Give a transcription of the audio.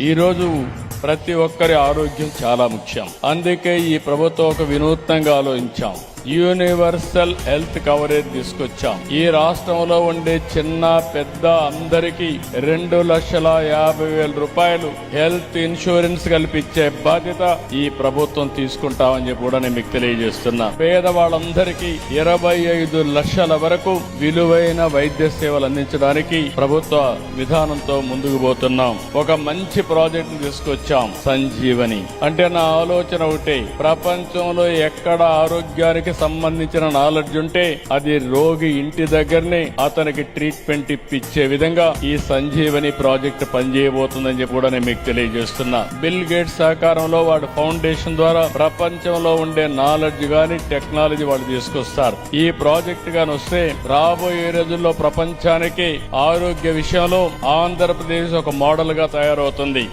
ఈరోజు ప్రతి ఒక్కరి ఆరోగ్యం చాలా ముఖ్యం. అందుకే ఈ ప్రభుత్వం ఒక వినూత్నంగా ఆలోచించాం. యూనివర్సల్ హెల్త్ కవరేజ్ తీసుకొచ్చాం. ఈ రాష్ట్రంలో ఉండే చిన్న పెద్ద అందరికీ రెండు లక్షల యాభై వేల రూపాయలు హెల్త్ ఇన్సూరెన్స్ కల్పించే బాధ్యత ఈ ప్రభుత్వం తీసుకుంటామని చెప్పి కూడా నేను మీకు తెలియజేస్తున్నా. పేదవాళ్ళందరికీ ఇరవై ఐదు లక్షల వరకు విలువైన వైద్య సేవలు అందించడానికి ప్రభుత్వ విధానంతో ముందుకు పోతున్నాం. ఒక మంచి ప్రాజెక్ట్ తీసుకొచ్చాం సంజీవని. అంటే నా ఆలోచన ఒకటే ప్రపంచంలో ఎక్కడ ఆరోగ్యానికి సంబంధించిన నాలెడ్జ్ ఉంటే అది రోగి ఇంటి దగ్గరనే అతనికి ట్రీట్మెంట్ ఇప్పించే విధంగా ఈ సంజీవని ప్రాజెక్ట్ పనిచేయబోతుందని చెప్పి కూడా నేను మీకు తెలియజేస్తున్నా. బిల్ గేట్స్ సహకారంలో వాడు ఫౌండేషన్ ద్వారా ప్రపంచంలో ఉండే నాలెడ్జ్ గాని టెక్నాలజీ వాళ్ళు తీసుకొస్తారు. ఈ ప్రాజెక్ట్ గాని వస్తే రాబోయే రోజుల్లో ప్రపంచానికి ఆరోగ్య విషయంలో ఆంధ్రప్రదేశ్ ఒక మోడల్గా తయారవుతుంది.